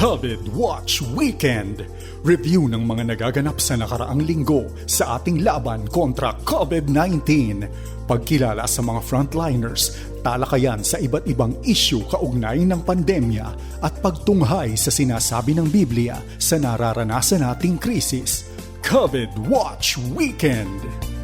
COVID Watch Weekend. Review ng mga nagaganap sa nakaraang linggo sa ating laban kontra COVID-19. Pagkilala sa mga frontliners, talakayan sa iba't ibang issue kaugnay ng pandemya at pagtunghay sa sinasabi ng Biblia sa nararanasan nating krisis. COVID Watch Weekend.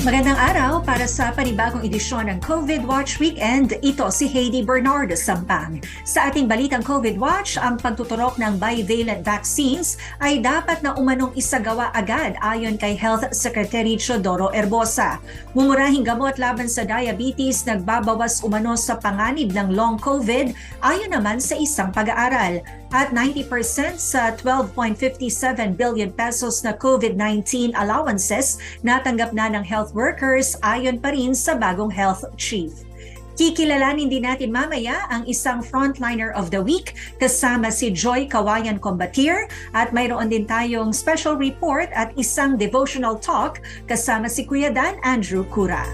Magandang araw para sa panibagong edisyon ng COVID Watch Weekend. Ito si Heidi Bernardo Sampang. Sa ating balitang COVID Watch, ang pagtuturok ng bivalent vaccines ay dapat na umanong isagawa agad ayon kay Health Secretary Chodoro Erbosa. Mumurahing gamot laban sa diabetes nagbabawas umano sa panganib ng long COVID ayon naman sa isang pag-aaral at 90% sa 12.57 billion pesos na COVID-19 allowances natanggap na ng health workers ayon pa rin sa bagong health chief. Kikilalanin din natin mamaya ang isang frontliner of the week kasama si Joy Kawayan Combatier at mayroon din tayong special report at isang devotional talk kasama si Kuya Dan Andrew Cura.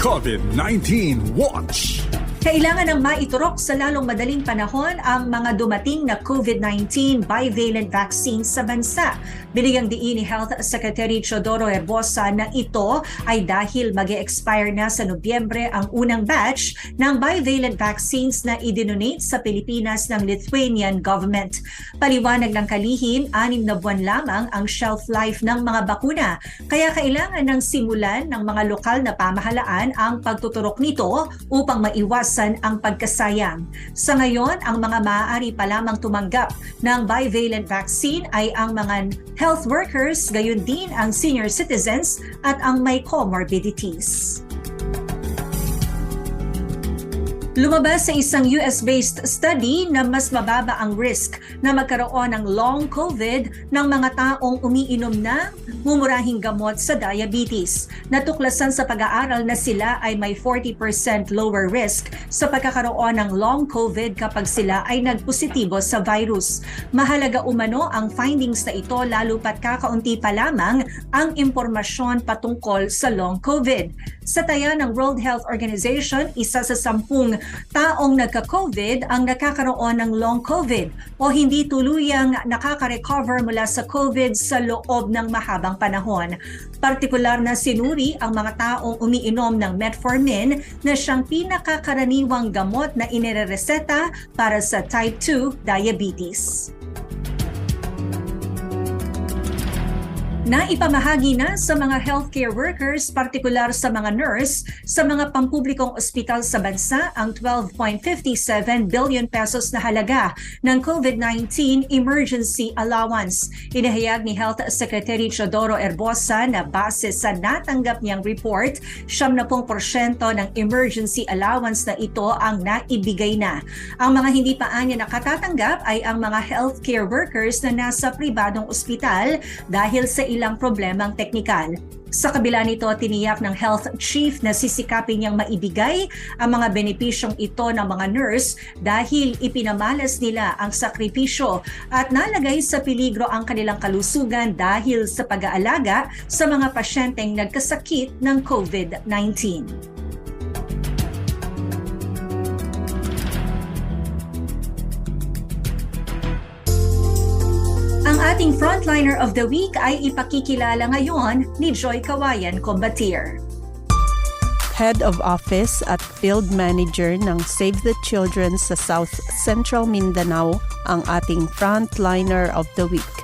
COVID-19 Watch. Kailangan ng maiturok sa lalong madaling panahon ang mga dumating na COVID-19 bivalent vaccine sa bansa. Binigyang diin ni Health Secretary Chodoro Herbosa na ito ay dahil mag expire na sa Nobyembre ang unang batch ng bivalent vaccines na idinonate sa Pilipinas ng Lithuanian government. Paliwanag ng kalihim, anim na buwan lamang ang shelf life ng mga bakuna. Kaya kailangan ng simulan ng mga lokal na pamahalaan ang pagtuturok nito upang maiwas maiwasan ang pagkasayang. Sa ngayon, ang mga maaari pa lamang tumanggap ng bivalent vaccine ay ang mga health workers, gayon din ang senior citizens at ang may comorbidities. Lumabas sa isang US-based study na mas mababa ang risk na magkaroon ng long COVID ng mga taong umiinom na mumurahing gamot sa diabetes. Natuklasan sa pag-aaral na sila ay may 40% lower risk sa pagkakaroon ng long COVID kapag sila ay nagpositibo sa virus. Mahalaga umano ang findings na ito lalo pat kakaunti pa lamang ang impormasyon patungkol sa long COVID. Sa taya ng World Health Organization, isa sa sampung taong nagka-COVID ang nakakaroon ng long COVID o hindi tuluyang nakaka-recover mula sa COVID sa loob ng mahabang panahon. Partikular na sinuri ang mga taong umiinom ng metformin na siyang pinakakaraniwang gamot na inirereseta para sa type 2 diabetes. Na ipamahagi na sa mga healthcare workers, partikular sa mga nurse, sa mga pampublikong ospital sa bansa ang 12.57 billion pesos na halaga ng COVID-19 emergency allowance. Inahayag ni Health Secretary Chodoro Erbosa na base sa natanggap niyang report, 70% ng emergency allowance na ito ang naibigay na. Ang mga hindi pa anya nakatatanggap ay ang mga healthcare workers na nasa pribadong ospital dahil sa ilang problemang teknikal. Sa kabila nito, tiniyak ng health chief na sisikapin niyang maibigay ang mga benepisyong ito ng mga nurse dahil ipinamalas nila ang sakripisyo at nalagay sa peligro ang kanilang kalusugan dahil sa pag-aalaga sa mga pasyenteng nagkasakit ng COVID-19. Ating frontliner of the week ay ipakikilala ngayon ni Joy Kawayan Combatier. Head of Office at Field Manager ng Save the Children sa South Central Mindanao ang ating frontliner of the week.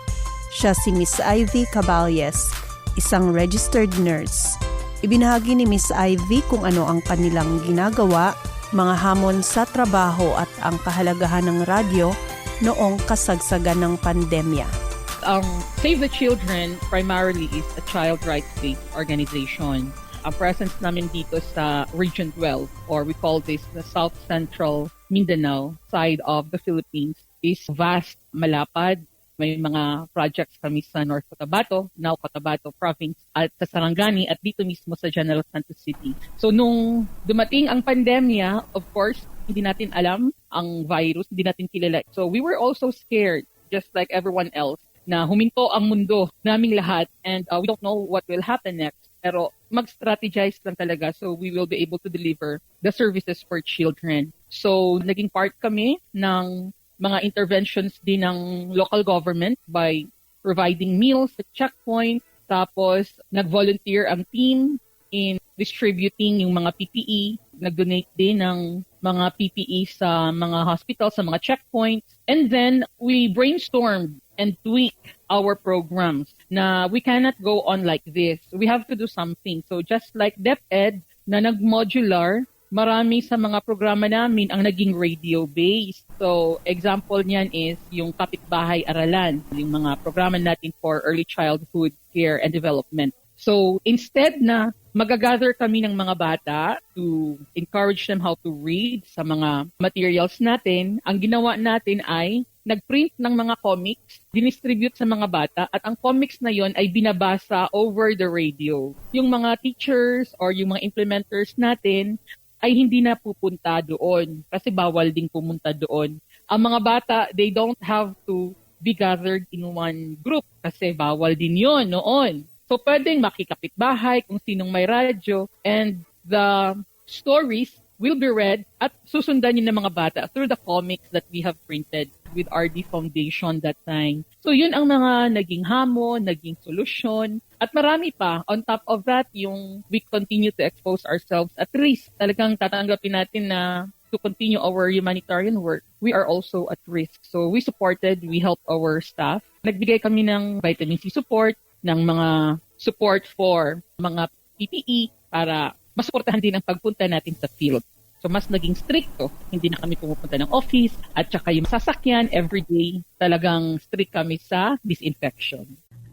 Siya si Miss Ivy Caballes, isang registered nurse. Ibinahagi ni Miss Ivy kung ano ang kanilang ginagawa, mga hamon sa trabaho at ang kahalagahan ng radyo noong kasagsagan ng pandemya ang Save the Children primarily is a child rights-based organization. Ang presence namin dito sa Region 12 or we call this the South Central Mindanao side of the Philippines is vast, malapad. May mga projects kami sa North Cotabato, now Cotabato Province, at sa Sarangani at dito mismo sa General Santos City. So nung dumating ang pandemya, of course, hindi natin alam ang virus, hindi natin kilala. So we were also scared, just like everyone else na huminto ang mundo naming lahat and uh, we don't know what will happen next. Pero mag-strategize lang talaga so we will be able to deliver the services for children. So, naging part kami ng mga interventions din ng local government by providing meals at checkpoint. Tapos, nag-volunteer ang team in distributing yung mga PPE. Nag-donate din ng mga PPE sa mga hospitals, sa mga checkpoints. And then, we brainstormed and tweak our programs na we cannot go on like this. We have to do something. So just like DepEd na nag-modular, marami sa mga programa namin ang naging radio-based. So example niyan is yung Kapitbahay Aralan, yung mga programa natin for early childhood care and development. So instead na magagather kami ng mga bata to encourage them how to read sa mga materials natin, ang ginawa natin ay nagprint ng mga comics, dinistribute sa mga bata, at ang comics na yon ay binabasa over the radio. Yung mga teachers or yung mga implementers natin ay hindi na pupunta doon kasi bawal ding pumunta doon. Ang mga bata, they don't have to be gathered in one group kasi bawal din yon noon. So pwedeng makikapit-bahay kung sinong may radyo and the stories will be read at susundan yun ng mga bata through the comics that we have printed with RD Foundation that time. So yun ang mga naging hamon, naging solusyon. At marami pa. On top of that, yung we continue to expose ourselves at risk. Talagang tatanggapin natin na to continue our humanitarian work, we are also at risk. So we supported, we helped our staff. Nagbigay kami ng vitamin C support, ng mga support for mga PPE para masuportahan din ang pagpunta natin sa field. So mas naging stricto, hindi na kami pumupunta ng office at saka yung sasakyan everyday talagang strict kami sa disinfection.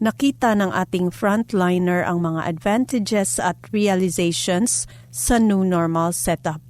Nakita ng ating frontliner ang mga advantages at realizations sa new normal setup.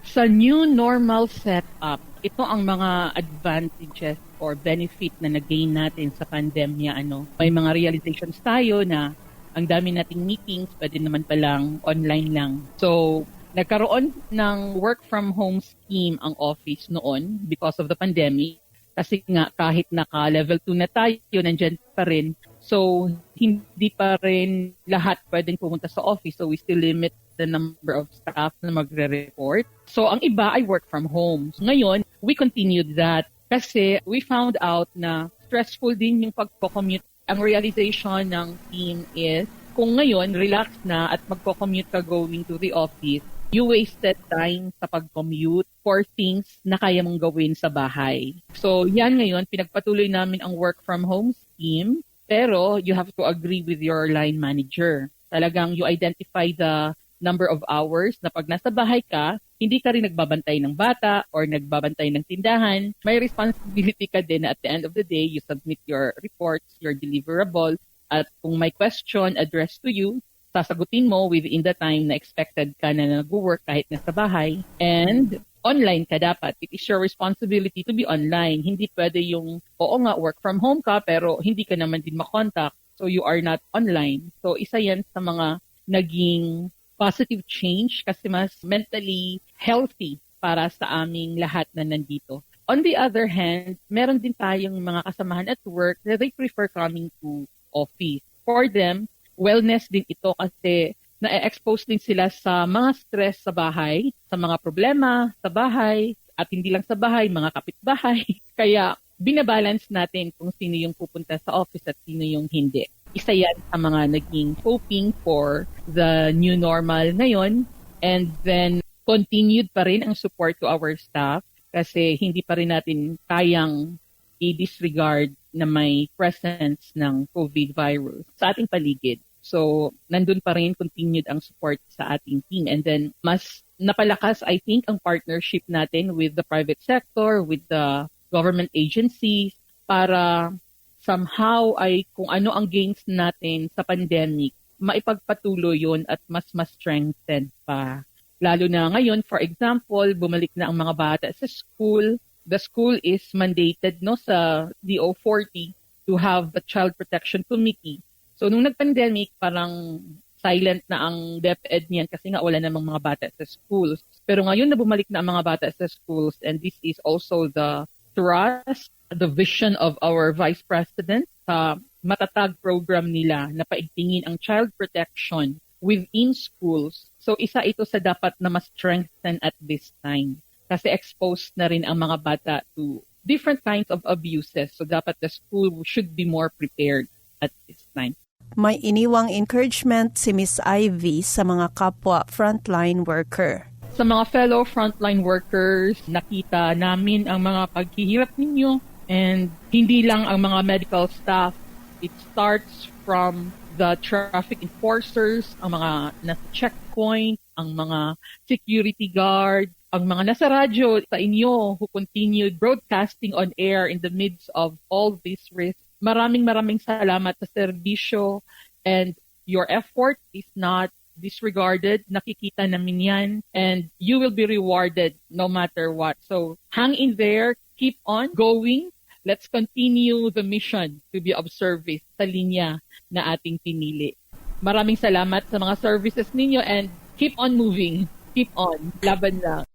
Sa new normal setup, ito ang mga advantages or benefit na nag-gain natin sa pandemya. Ano, may mga realizations tayo na ang dami nating meetings, pwede naman palang online lang. So, nagkaroon ng work from home scheme ang office noon because of the pandemic. Kasi nga kahit naka level 2 na tayo, nandyan pa rin. So, hindi pa rin lahat pwedeng pumunta sa office. So, we still limit the number of staff na magre-report. So, ang iba ay work from home. So, ngayon, we continued that kasi we found out na stressful din yung pagko-commute. Ang realization ng team is kung ngayon relax na at magko-commute ka going to the office, you wasted time sa pag-commute for things na kaya mong gawin sa bahay. So, yan ngayon, pinagpatuloy namin ang work from home scheme, pero you have to agree with your line manager. Talagang you identify the number of hours na pag nasa bahay ka, hindi ka rin nagbabantay ng bata or nagbabantay ng tindahan. May responsibility ka din na at the end of the day, you submit your reports, your deliverable, at kung may question addressed to you, sasagutin mo within the time na expected ka na nag-work kahit nasa bahay. And online ka dapat. It is your responsibility to be online. Hindi pwede yung, oo nga, work from home ka, pero hindi ka naman din makontakt. So you are not online. So isa yan sa mga naging positive change kasi mas mentally healthy para sa aming lahat na nandito. On the other hand, meron din tayong mga kasamahan at work that they prefer coming to office. For them, wellness din ito kasi na-expose din sila sa mga stress sa bahay, sa mga problema sa bahay, at hindi lang sa bahay, mga kapitbahay. Kaya binabalance natin kung sino yung pupunta sa office at sino yung hindi. Isa yan sa mga naging coping for the new normal ngayon. And then, continued pa rin ang support to our staff kasi hindi pa rin natin kayang i-disregard na may presence ng COVID virus sa ating paligid. So, nandun pa rin continued ang support sa ating team. And then, mas napalakas, I think, ang partnership natin with the private sector, with the government agencies, para somehow ay kung ano ang gains natin sa pandemic, maipagpatuloy yon at mas mas strengthen pa. Lalo na ngayon, for example, bumalik na ang mga bata sa school. The school is mandated no sa DO40 to have a child protection committee. So nung nag-pandemic, parang silent na ang DepEd niyan kasi nga wala namang mga bata sa schools. Pero ngayon na bumalik na ang mga bata sa schools and this is also the trust the vision of our Vice President sa matatag program nila na paigtingin ang child protection within schools. So isa ito sa dapat na mas strengthen at this time. Kasi exposed na rin ang mga bata to different kinds of abuses. So dapat the school should be more prepared at this time. May iniwang encouragement si Miss Ivy sa mga kapwa frontline worker. Sa mga fellow frontline workers, nakita namin ang mga paghihirap ninyo and hindi lang ang mga medical staff. It starts from the traffic enforcers, ang mga nasa checkpoint, ang mga security guard, ang mga nasa radyo sa inyo who continued broadcasting on air in the midst of all these risks. Maraming maraming salamat sa serbisyo and your effort is not disregarded. Nakikita namin yan and you will be rewarded no matter what. So hang in there, keep on going. Let's continue the mission to be of service sa linya na ating pinili. Maraming salamat sa mga services ninyo and keep on moving. Keep on. Laban lang.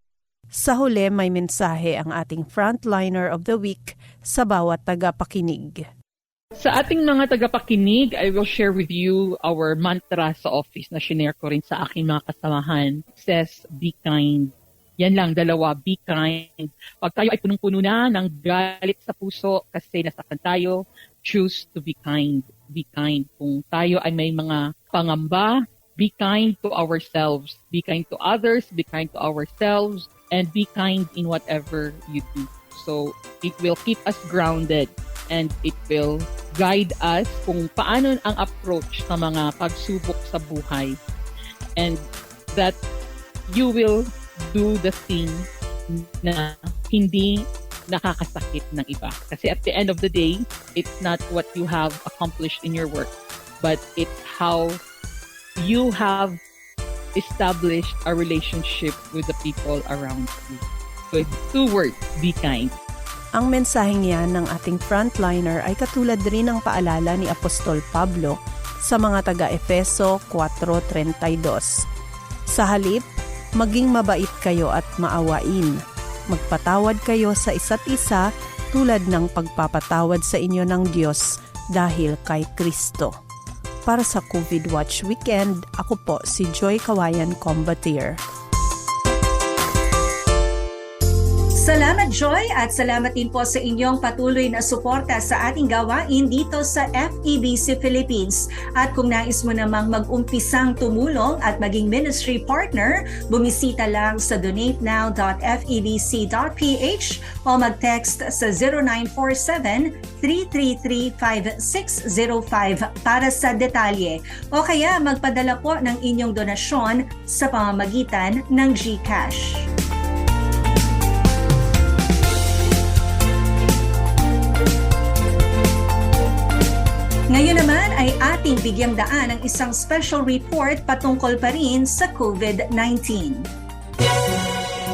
Sa huli, may mensahe ang ating frontliner of the week sa bawat tagapakinig. Sa ating mga tagapakinig, I will share with you our mantra sa office na shinare ko rin sa aking mga kasamahan. It says, be kind. Yan lang, dalawa, be kind. Pag tayo ay punong-puno na ng galit sa puso kasi nasaktan tayo, choose to be kind. Be kind. Kung tayo ay may mga pangamba, be kind to ourselves. Be kind to others, be kind to ourselves, and be kind in whatever you do. So, it will keep us grounded and it will guide us kung paano ang approach sa mga pagsubok sa buhay and that you will do the thing na hindi nakakasakit ng iba. Kasi at the end of the day, it's not what you have accomplished in your work, but it's how you have established a relationship with the people around you. So it's two words, be kind. Ang mensaheng yan ng ating frontliner ay katulad rin ng paalala ni Apostol Pablo sa mga taga-Efeso 4.32. Sa halip, maging mabait kayo at maawain. Magpatawad kayo sa isa't isa tulad ng pagpapatawad sa inyo ng Diyos dahil kay Kristo. Para sa COVID Watch Weekend, ako po si Joy Kawayan Combatier. Salamat Joy at salamat din po sa inyong patuloy na suporta sa ating gawain dito sa FEBC Philippines. At kung nais mo namang mag-umpisang tumulong at maging ministry partner, bumisita lang sa donatenow.febc.ph o mag-text sa 0947-333-5605 para sa detalye. O kaya magpadala po ng inyong donasyon sa pamamagitan ng GCash. Ngayon naman ay ating bigyang daan ang isang special report patungkol pa rin sa COVID-19.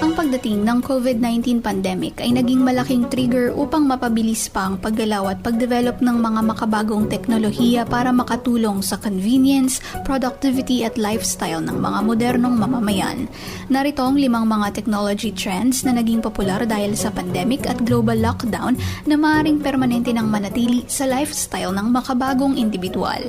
Ang pagdating ng COVID-19 pandemic ay naging malaking trigger upang mapabilis pa ang paggalaw at pagdevelop ng mga makabagong teknolohiya para makatulong sa convenience, productivity at lifestyle ng mga modernong mamamayan. Narito ang limang mga technology trends na naging popular dahil sa pandemic at global lockdown na maaaring permanente ng manatili sa lifestyle ng makabagong individual.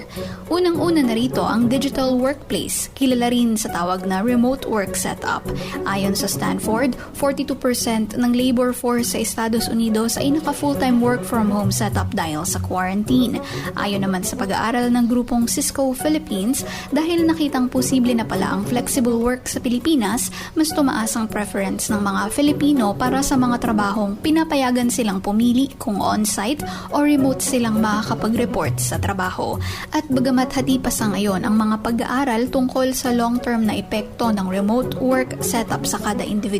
Unang-una narito ang digital workplace, kilala rin sa tawag na remote work setup. Ayon sa Stanford, 42% ng labor force sa Estados Unidos ay naka full-time work from home setup dahil sa quarantine. Ayon naman sa pag-aaral ng grupong Cisco Philippines, dahil nakitang posible na pala ang flexible work sa Pilipinas, mas tumaas ang preference ng mga Filipino para sa mga trabahong pinapayagan silang pumili kung on-site o remote silang makakapag-report sa trabaho. At bagamat hati pa sa ngayon ang mga pag-aaral tungkol sa long-term na epekto ng remote work setup sa kada individual,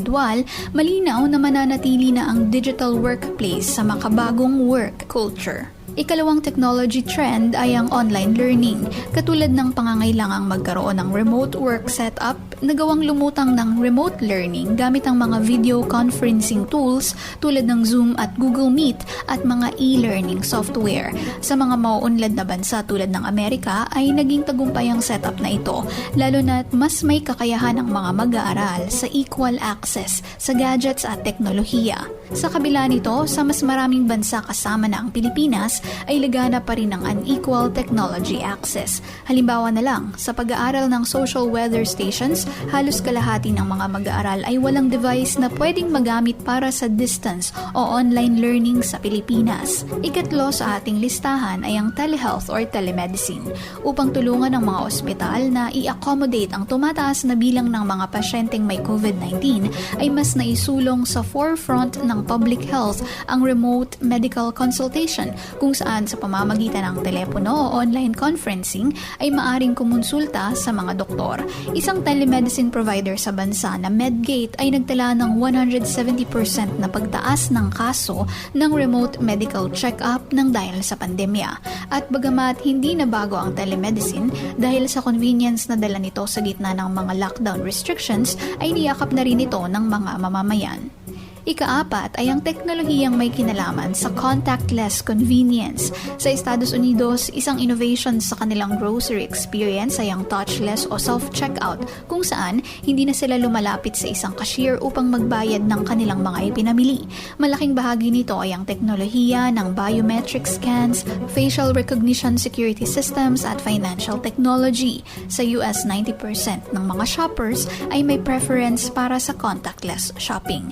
malinaw na mananatili na ang digital workplace sa makabagong work culture. Ikalawang technology trend ay ang online learning. Katulad ng pangangailangang magkaroon ng remote work setup, nagawang lumutang ng remote learning gamit ang mga video conferencing tools tulad ng Zoom at Google Meet at mga e-learning software. Sa mga mauunlad na bansa tulad ng Amerika ay naging tagumpay ang setup na ito, lalo na mas may kakayahan ang mga mag-aaral sa equal access sa gadgets at teknolohiya. Sa kabila nito, sa mas maraming bansa kasama na ang Pilipinas ay lagana pa rin ang unequal technology access. Halimbawa na lang, sa pag-aaral ng social weather stations, halos kalahati ng mga mag-aaral ay walang device na pwedeng magamit para sa distance o online learning sa Pilipinas. Ikatlo sa ating listahan ay ang telehealth or telemedicine upang tulungan ang mga ospital na i-accommodate ang tumataas na bilang ng mga pasyenteng may COVID-19 ay mas naisulong sa forefront ng public health ang remote medical consultation kung saan sa pamamagitan ng telepono o online conferencing ay maaring kumonsulta sa mga doktor. Isang telemedicine provider sa bansa na Medgate ay nagtala ng 170% na pagtaas ng kaso ng remote medical check-up ng dahil sa pandemya. At bagamat hindi na bago ang telemedicine dahil sa convenience na dala nito sa gitna ng mga lockdown restrictions ay niyakap na rin ito ng mga mamamayan. Ikaapat ay ang teknolohiyang may kinalaman sa contactless convenience. Sa Estados Unidos, isang innovation sa kanilang grocery experience ay ang touchless o self-checkout kung saan hindi na sila lumalapit sa isang cashier upang magbayad ng kanilang mga ipinamili. Malaking bahagi nito ay ang teknolohiya ng biometric scans, facial recognition security systems at financial technology. Sa US, 90% ng mga shoppers ay may preference para sa contactless shopping.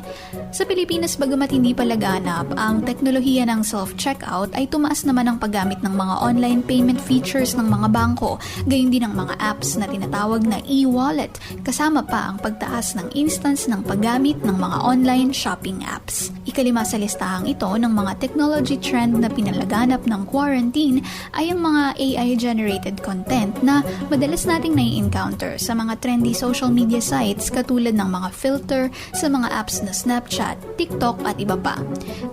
Sa Pilipinas, bagamat hindi pa laganap, ang teknolohiya ng self-checkout ay tumaas naman ang paggamit ng mga online payment features ng mga bangko, gayon din ang mga apps na tinatawag na e-wallet, kasama pa ang pagtaas ng instance ng paggamit ng mga online shopping apps. Ikalima sa listahang ito ng mga technology trend na pinalaganap ng quarantine ay ang mga AI-generated content na madalas nating nai-encounter sa mga trendy social media sites katulad ng mga filter sa mga apps na Snapchat, TikTok at iba pa.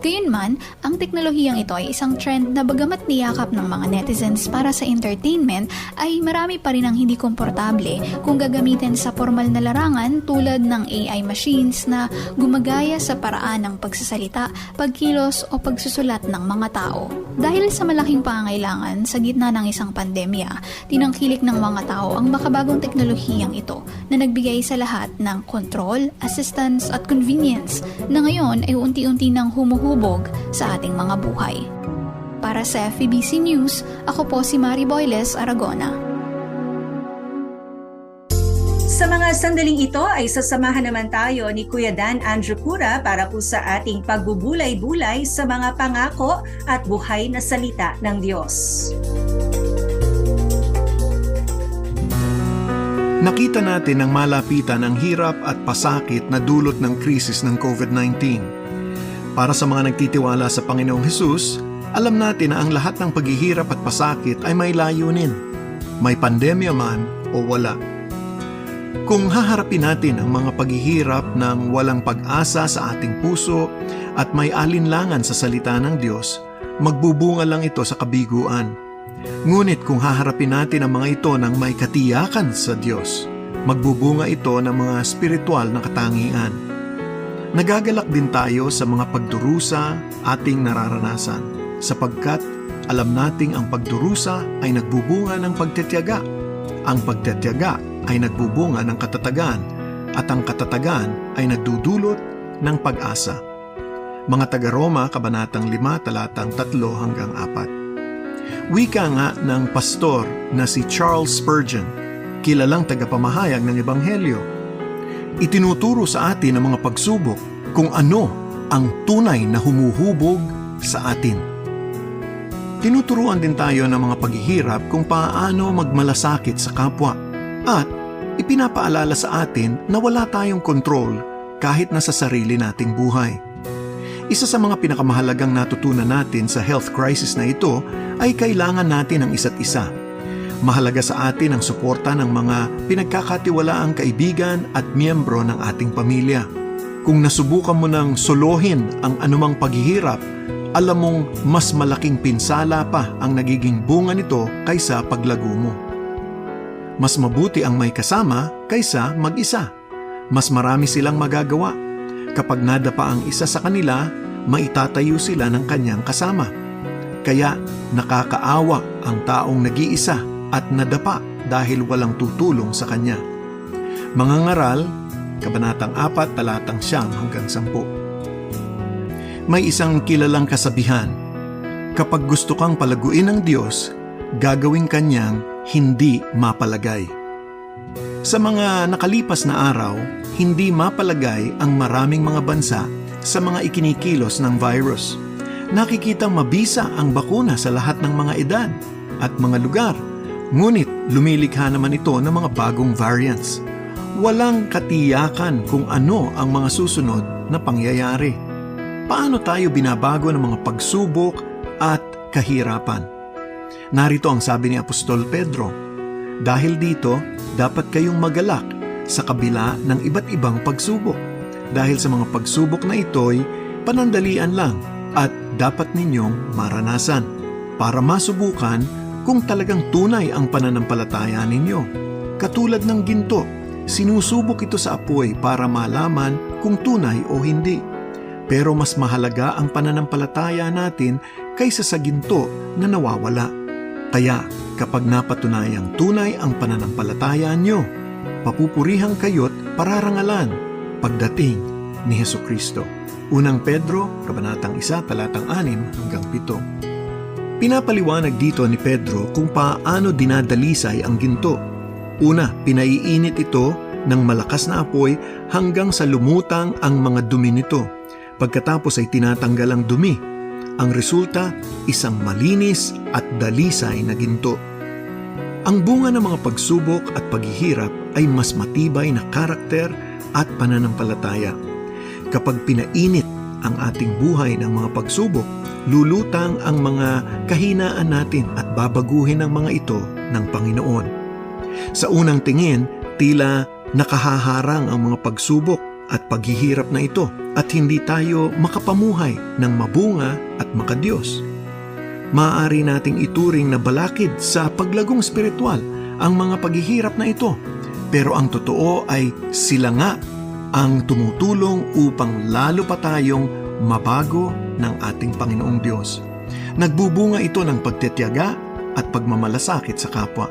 Gayunman, ang teknolohiyang ito ay isang trend na bagamat niyakap ng mga netizens para sa entertainment ay marami pa rin ang hindi komportable kung gagamitin sa formal na larangan tulad ng AI machines na gumagaya sa paraan ng pagsasalita, pagkilos o pagsusulat ng mga tao. Dahil sa malaking pangailangan sa gitna ng isang pandemya, tinangkilik ng mga tao ang makabagong teknolohiyang ito na nagbigay sa lahat ng control, assistance at convenience na ngayon ay unti-unti nang humuhubog sa ating mga buhay. Para sa FEBC News, ako po si Mari Boyles Aragona. Sa mga sandaling ito ay sasamahan naman tayo ni Kuya Dan Andrew Cura para po sa ating pagbubulay-bulay sa mga pangako at buhay na salita ng Diyos. Nakita natin ang malapitan ang hirap at pasakit na dulot ng krisis ng COVID-19. Para sa mga nagtitiwala sa Panginoong Hesus, alam natin na ang lahat ng paghihirap at pasakit ay may layunin. May pandemya man o wala. Kung haharapin natin ang mga paghihirap ng walang pag-asa sa ating puso at may alinlangan sa salita ng Diyos, magbubunga lang ito sa kabiguan. Ngunit kung haharapin natin ang mga ito ng may katiyakan sa Diyos, magbubunga ito ng mga spiritual na katangian. Nagagalak din tayo sa mga pagdurusa ating nararanasan sapagkat alam nating ang pagdurusa ay nagbubunga ng pagtetyaga. Ang pagtetyaga ay nagbubunga ng katatagan at ang katatagan ay nagdudulot ng pag-asa. Mga taga-Roma, Kabanatang 5, talatang 3 hanggang 4. Wika nga ng pastor na si Charles Spurgeon, kilalang tagapamahayag ng Ebanghelyo. Itinuturo sa atin ang mga pagsubok kung ano ang tunay na humuhubog sa atin. Tinuturuan din tayo ng mga paghihirap kung paano magmalasakit sa kapwa at ipinapaalala sa atin na wala tayong kontrol kahit na sa sarili nating buhay. Isa sa mga pinakamahalagang natutunan natin sa health crisis na ito ay kailangan natin ng isa't isa. Mahalaga sa atin ang suporta ng mga pinagkakatiwalaang kaibigan at miyembro ng ating pamilya. Kung nasubukan mo ng solohin ang anumang paghihirap, alam mong mas malaking pinsala pa ang nagiging bunga nito kaysa paglago mo. Mas mabuti ang may kasama kaysa mag-isa. Mas marami silang magagawa. Kapag nadapa ang isa sa kanila, maitatayo sila ng kanyang kasama. Kaya nakakaawa ang taong nag-iisa at nadapa dahil walang tutulong sa kanya. Mga ngaral, Kabanatang 4, talatang 9 hanggang 10. May isang kilalang kasabihan, kapag gusto kang palaguin ng Diyos, gagawin kanyang hindi mapalagay. Sa mga nakalipas na araw, hindi mapalagay ang maraming mga bansa sa mga ikinikilos ng virus. Nakikitang mabisa ang bakuna sa lahat ng mga edad at mga lugar. Ngunit lumilikha naman ito ng mga bagong variants. Walang katiyakan kung ano ang mga susunod na pangyayari. Paano tayo binabago ng mga pagsubok at kahirapan? Narito ang sabi ni Apostol Pedro, Dahil dito, dapat kayong magalak sa kabila ng iba't ibang pagsubok. Dahil sa mga pagsubok na ito'y panandalian lang at dapat ninyong maranasan para masubukan kung talagang tunay ang pananampalataya ninyo. Katulad ng ginto, sinusubok ito sa apoy para malaman kung tunay o hindi. Pero mas mahalaga ang pananampalataya natin kaysa sa ginto na nawawala. Kaya kapag napatunayang tunay ang pananampalataya nyo, papupurihan kayo't pararangalan pagdating ni Heso Kristo. Unang Pedro, Kabanatang 1, Talatang 6 hanggang 7. Pinapaliwanag dito ni Pedro kung paano dinadalisay ang ginto. Una, pinaiinit ito ng malakas na apoy hanggang sa lumutang ang mga dumi nito. Pagkatapos ay tinatanggal ang dumi. Ang resulta, isang malinis at dalisay na ginto. Ang bunga ng mga pagsubok at paghihirap ay mas matibay na karakter at pananampalataya. Kapag pinainit ang ating buhay ng mga pagsubok, lulutang ang mga kahinaan natin at babaguhin ang mga ito ng Panginoon. Sa unang tingin, tila nakahaharang ang mga pagsubok at paghihirap na ito at hindi tayo makapamuhay ng mabunga at makadiyos. Maaari nating ituring na balakid sa paglagong spiritual ang mga paghihirap na ito. Pero ang totoo ay sila nga ang tumutulong upang lalo pa tayong mabago ng ating Panginoong Diyos. Nagbubunga ito ng pagtetiyaga at pagmamalasakit sa kapwa.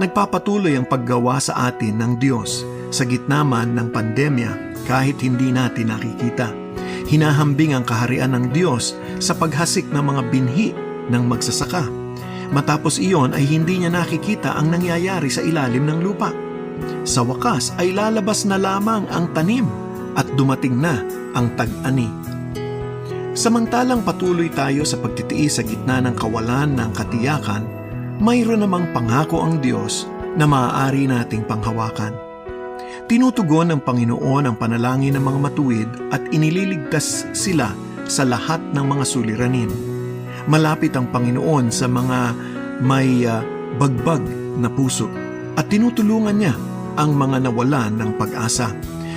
Nagpapatuloy ang paggawa sa atin ng Diyos sa gitna man ng pandemya kahit hindi natin nakikita. Hinahambing ang kaharian ng Diyos sa paghasik ng mga binhi ng magsasaka. Matapos iyon ay hindi niya nakikita ang nangyayari sa ilalim ng lupa. Sa wakas ay lalabas na lamang ang tanim at dumating na ang tag-ani. Samantalang patuloy tayo sa pagtitiis sa gitna ng kawalan ng katiyakan, mayroon namang pangako ang Diyos na maaari nating panghawakan. Tinutugon ng Panginoon ang panalangin ng mga matuwid at inililigtas sila sa lahat ng mga suliranin. Malapit ang Panginoon sa mga may uh, bagbag na puso at tinutulungan niya ang mga nawalan ng pag-asa.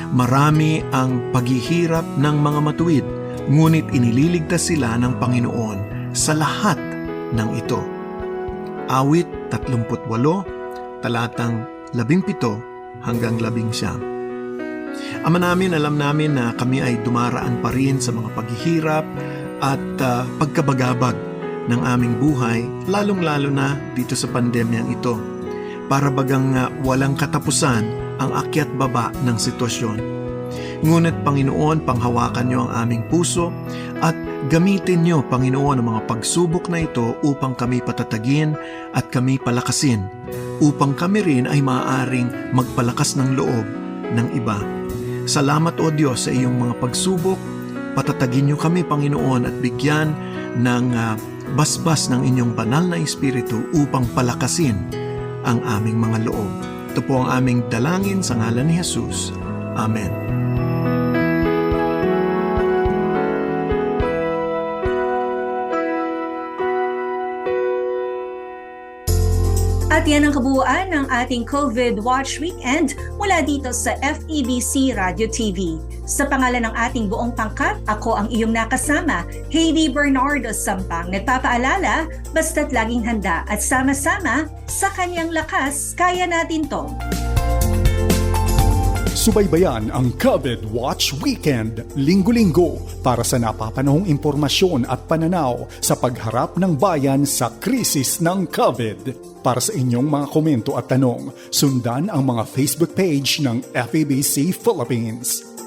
Marami ang paghihirap ng mga matuwid, ngunit inililigtas sila ng Panginoon sa lahat ng ito. Awit 38, talatang 17 hanggang 11. Ama namin, alam namin na kami ay dumaraan pa rin sa mga paghihirap at uh, pagkabagabag ng aming buhay, lalong-lalo na dito sa pandemyang ito. Para bagang uh, walang katapusan ang akyat baba ng sitwasyon. Ngunit Panginoon, panghawakan niyo ang aming puso at gamitin niyo, Panginoon, ang mga pagsubok na ito upang kami patatagin at kami palakasin, upang kami rin ay maaaring magpalakas ng loob ng iba. Salamat o Diyos sa iyong mga pagsubok, patatagin niyo kami, Panginoon, at bigyan ng uh, basbas ng inyong banal na Espiritu upang palakasin ang aming mga loob. Ito po ang aming dalangin sa ngalan ni Jesus. Amen. At yan ang kabuuan ng ating COVID Watch Weekend mula dito sa FEBC Radio TV. Sa pangalan ng ating buong pangkat, ako ang iyong nakasama, Hailey Bernardo Sampang. Nagpapaalala, basta't laging handa at sama-sama sa kanyang lakas, kaya natin to. Subaybayan ang COVID Watch Weekend linggo-linggo para sa napapanahong impormasyon at pananaw sa pagharap ng bayan sa krisis ng COVID. Para sa inyong mga komento at tanong, sundan ang mga Facebook page ng FEBC Philippines.